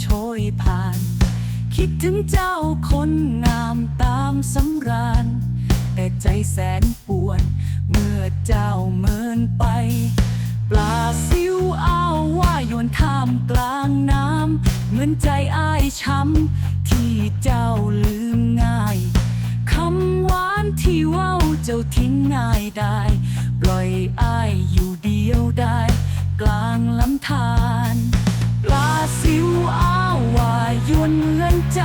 โชยผ่าน คิดถึงเจ้าคนงามตามสำราญ แต่ใจแสนปวดเมื่อเจ้าเมินไป ปลาซิวอ้าวว่ายนท่ามกลางน้ำ เหมือนใจอ้ายช้ำ ที่เจ้าลืมง่ายคำหวานที่ว้าเจ้าทิ้งง่ายได้ ปล่อยอ้ายอยู่เดียวได้ กลางลำธาร ยวนเหมือนใจ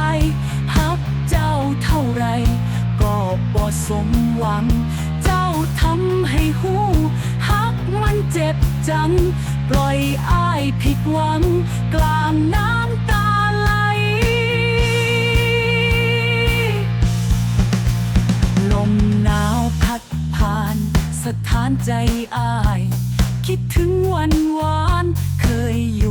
ฮักเจ้าเท่าไร ก็บ่สมหวัง เจ้าทำให้หูฮักมันเจ็บจัง ปล่อยอ้ายผิดหวัง กลางน้ำตาไหลลมหนาวพัดผ่าน สถานใจอ้าย คิดถึงวันหวานเคยอยู่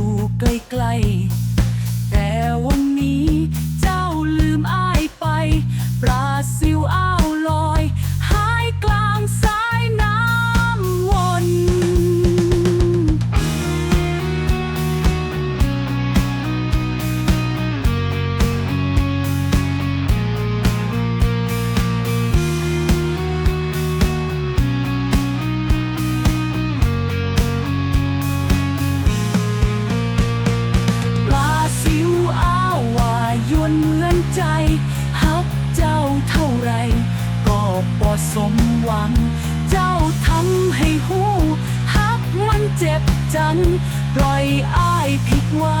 สมหวัง เจ้าทำให้หูฮักมันเจ็บจังปล่อยอ้ายผิดหวังกลา